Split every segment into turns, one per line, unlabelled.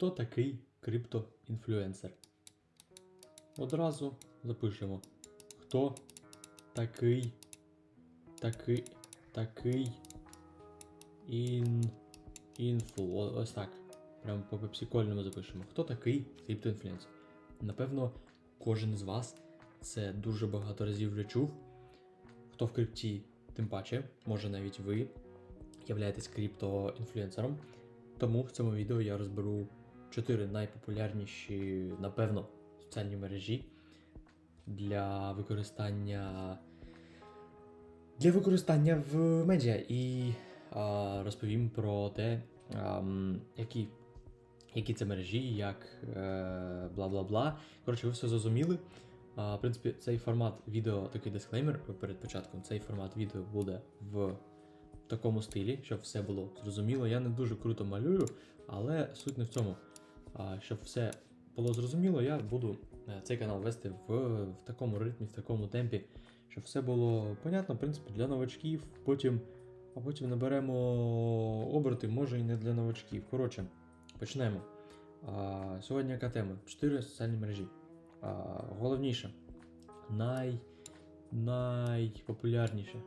Хто такий криптоінфлюенсер? Одразу запишемо. Хто такий такий такий ін, інфлу. Ось так. Прямо по пепсикольному запишемо. Хто такий криптоінфлюенсер? Напевно, кожен з вас це дуже багато разів вже чув. Хто в крипті, тим паче, може навіть ви являєтесь криптоінфлюенсером. Тому в цьому відео я розберу 4 найпопулярніші, напевно, соціальні мережі для використання для використання в медіа і а, розповім про те, ам, які, які це мережі, як е, бла бла бла. Коротше, ви все зрозуміли. А, в принципі, цей формат відео, такий дисклеймер перед початком, цей формат відео буде в такому стилі, щоб все було зрозуміло. Я не дуже круто малюю, але суть не в цьому. Щоб все було зрозуміло, я буду е, цей канал вести в, в такому ритмі, в такому темпі, щоб все було понятно, в принципі, для новачків. Потім, а потім наберемо оберти, може і не для новачків. Коротше, почнемо. А, сьогодні яка тема? Чотири соціальні мережі. А, головніше, най, найпопулярніше.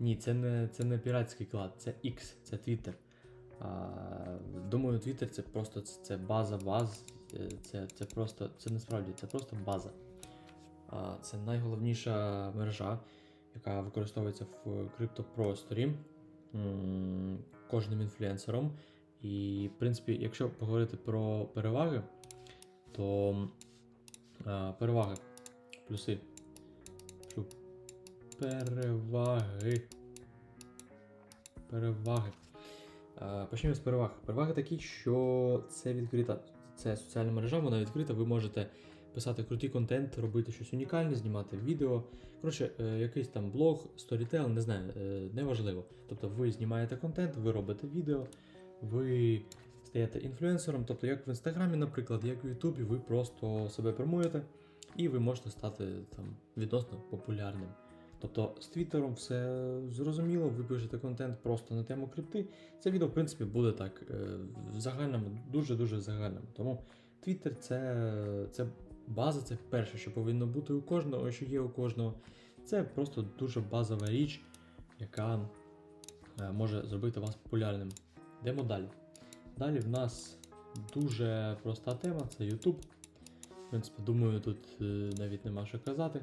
Ні, це не, це не піратський клад, це X, це Twitter. Думаю, Twitter це просто це, база баз. е, Це, це просто, це насправді це просто база. Це найголовніша мережа, яка використовується в криптопросторі кожним інфлюенсером. І, в принципі, якщо поговорити про переваги, то переваги, плюси. Переваги. Переваги. Е, Почнемо з переваг. Переваги такі, що це відкрита, це соціальна мережа, вона відкрита. Ви можете писати крутий контент, робити щось унікальне, знімати відео. Коротше, е, якийсь там блог, сторітел, не знаю, е, неважливо. Тобто ви знімаєте контент, ви робите відео, ви стаєте інфлюенсером, тобто як в інстаграмі, наприклад, як в Ютубі, ви просто себе промуєте і ви можете стати там відносно популярним. Тобто з Твіттером все зрозуміло, ви пишете контент просто на тему крипти. Це відео, в принципі, буде так е, в загальному, дуже-дуже загальному. Тому Твіттер це, це база, це перше, що повинно бути у кожного, що є у кожного. Це просто дуже базова річ, яка е, може зробити вас популярним. Йдемо далі. Далі в нас дуже проста тема це YouTube. В принципі, думаю, тут е, навіть нема що казати.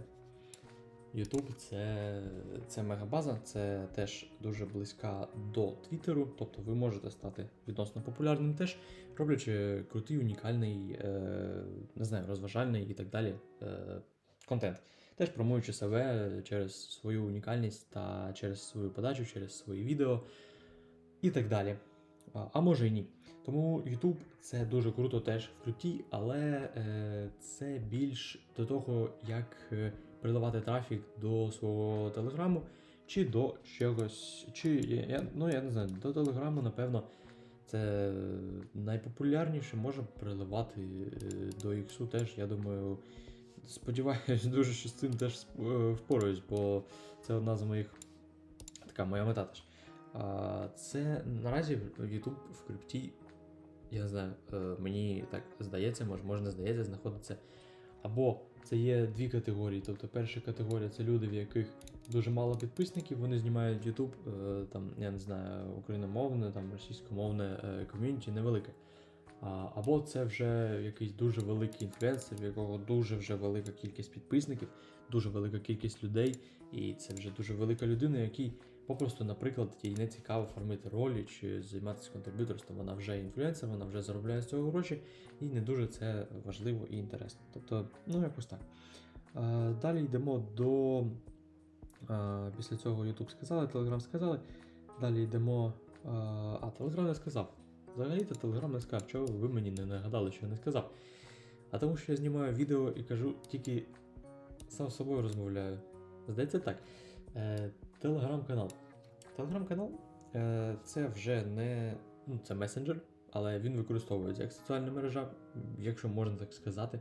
YouTube це, це мегабаза, це теж дуже близька до Твіттеру, тобто ви можете стати відносно популярним теж, роблячи крутий, унікальний, е, не знаю, розважальний і так далі е, контент. Теж промуючи себе через свою унікальність та через свою подачу, через свої відео і так далі. А, може і ні. Тому YouTube це дуже круто теж в крипті, але е, це більш до того, як придавати трафік до свого телеграму, чи до чогось, чи я- ну я не знаю, до телеграму, напевно, це найпопулярніше може приливати е, до Іксу теж, я думаю. Сподіваюсь, дуже що з цим теж е, впораюсь, бо це одна з моїх така моя мета теж. Це наразі YouTube в крипті, я не знаю, е, мені так здається, може, не здається, знаходиться. Або це є дві категорії. Тобто перша категорія це люди, в яких дуже мало підписників, вони знімають YouTube, е, там, я не знаю, україномовне, там російськомовне е, ком'юніті невелике. Або це вже якийсь дуже великий інфлюенсер, в якого дуже вже велика кількість підписників, дуже велика кількість людей, і це вже дуже велика людина, якій попросту, наприклад, їй не цікаво формити ролі чи займатися контриб'юторством. Вона вже інфлюенсер, вона вже заробляє з цього гроші, і не дуже це важливо і інтересно. Тобто, ну якось так. Далі йдемо до. Після цього YouTube сказали, Telegram сказали. Далі йдемо. А, Telegram не сказав. Взагалі-то Telegram не сказав, чого ви мені не нагадали, що я не сказав. А тому що я знімаю відео і кажу, тільки сам з собою розмовляю. Здається так. Телеграм-канал. Телеграм-канал е, це вже не. Ну, це месенджер, але він використовується як соціальна мережа, якщо можна так сказати.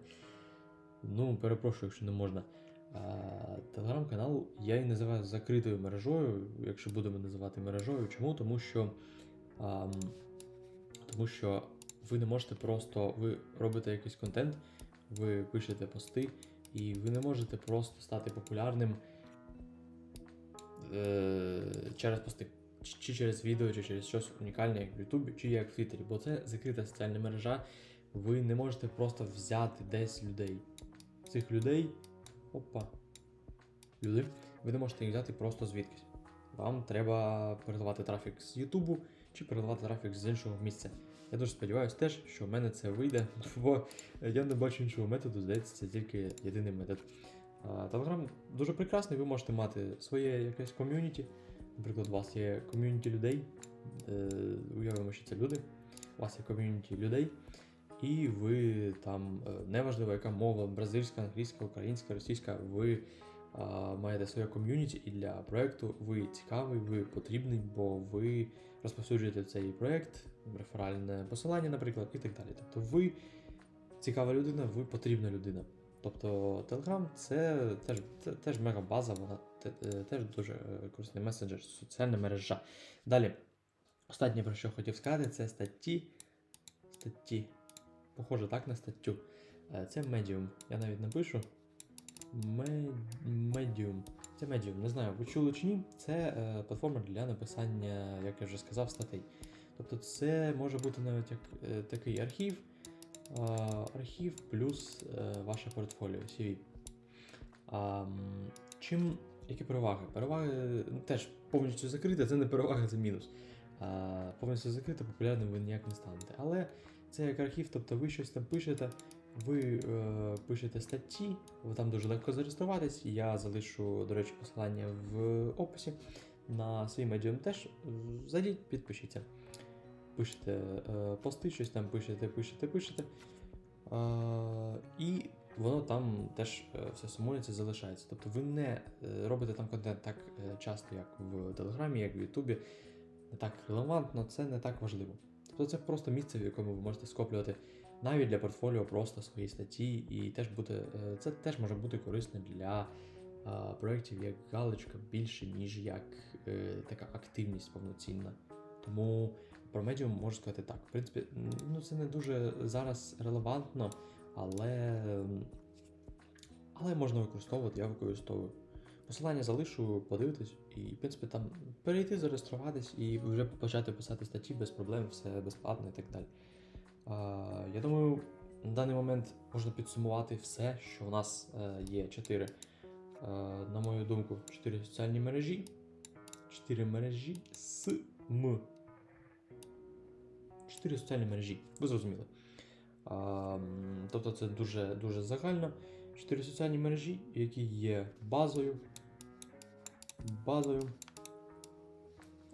Ну, перепрошую, якщо не можна. Телеграм-канал я і називаю закритою мережою, якщо будемо називати мережою. Чому? Тому що, ам, тому що ви не можете просто. Ви робите якийсь контент, ви пишете пости, і ви не можете просто стати популярним через пости. Чи через відео, чи через щось унікальне, як в Ютубі, чи як в Твіттері, бо це закрита соціальна мережа. Ви не можете просто взяти десь людей. Цих людей. Опа. Люди. Ви не можете їх взяти просто звідкись. Вам треба передавати трафік з Ютубу чи передавати трафік з іншого місця. Я дуже сподіваюся теж, що в мене це вийде, бо я не бачу іншого методу, здається, це тільки єдиний метод. Телеграм дуже прекрасний, ви можете мати своє якесь ком'юніті. Наприклад, у вас є ком'юніті людей. Уявимо, що це люди. У вас є ком'юніті людей, і ви там, е, неважливо, яка мова, бразильська, англійська, українська, російська, ви маєте своє ком'юніті, і для проекту ви цікавий, ви потрібний, бо ви розповсюджуєте цей проект, реферальне посилання, наприклад, і так далі. Тобто ви цікава людина, ви потрібна людина. Тобто Telegram це теж, теж мега база, вона е, теж дуже е, корисний месенджер, соціальна мережа. Далі, останнє про що хотів сказати, це статті. Статті. Похоже так на статтю. Е, Це Medium. Я навіть напишу. Medium. Це Medium. Не знаю, ви чули чи ні. Це платформа для написання, як я вже сказав, статей. Тобто це може бути навіть як такий архів, архів плюс е, ваше портфоліо CV. Чим які переваги? Переваги ну, теж повністю закрите, це не перевага, це мінус. Повністю закрите, популярним ви ніяк не станете. Але це як архів, тобто ви щось там пишете, ви е, пишете статті, ви там дуже легко зареєструватись. Я залишу, до речі, посилання в описі на свій медіум теж. Зайдіть, підпишіться. Пишете е, пости, щось там пишете, пишете, пишете. Е, і воно там теж е, все сумується, залишається. Тобто ви не робите там контент так часто, як в Телеграмі, як в Ютубі. Не так релевантно, це не так важливо. Тобто це просто місце, в якому ви можете скоплювати навіть для портфоліо просто свої статті, і теж бути, е, це теж може бути корисно для проєктів як галочка більше, ніж як е, така активність повноцінна. Тому про медіум можу сказати так. В принципі, ну це не дуже зараз релевантно, але, але можна використовувати, я використовую. Посилання залишу, подивитись, і, в принципі, там перейти, зареєструватись і вже почати писати статті без проблем, все безплатно і так далі. А, я думаю, на даний момент можна підсумувати все, що у нас е, є 4, е, на мою думку, 4 соціальні мережі. 4 мережі з М. 4 соціальні мережі. Ви зрозуміли. А, тобто це дуже, дуже загально. 4 соціальні мережі, які є базою. Базою.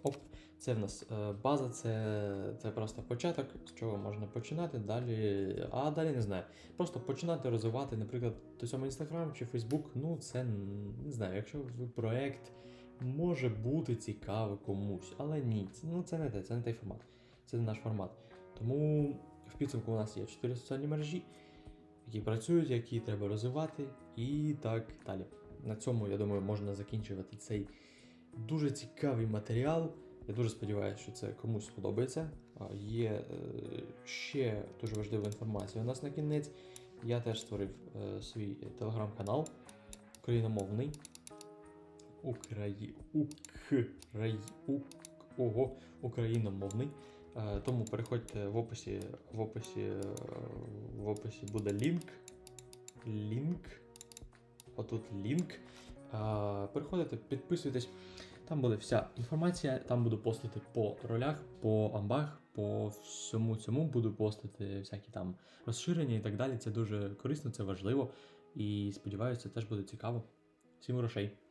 Оп, це в нас е, база, це, це просто початок, з чого можна починати. Далі, а далі не знаю. Просто починати розвивати, наприклад, той самий Instagram чи Facebook, ну це не знаю, якщо ви проект може бути цікавий комусь, але ні, ну це не те, це не той формат. Це не наш формат. Тому в підсумку у нас є 4 соціальні мережі, які працюють, які треба розвивати, і так далі. На цьому, я думаю, можна закінчувати цей дуже цікавий матеріал. Я дуже сподіваюся, що це комусь сподобається. Є е, ще дуже важлива інформація у нас на кінець. Я теж створив е, свій телеграм-канал україномовний. Украї... Украї... Ук... Ого, україномовний. Е, Тому переходьте в описі, в описі, е, в описі буде лінк. Лінк. Отут лінк. Е, Переходите, підписуйтесь. Там буде вся інформація, там буду постити по ролях, по амбах, по всьому цьому буду постити всякі там розширення і так далі. Це дуже корисно, це важливо. І сподіваюся, це теж буде цікаво. Всім грошей!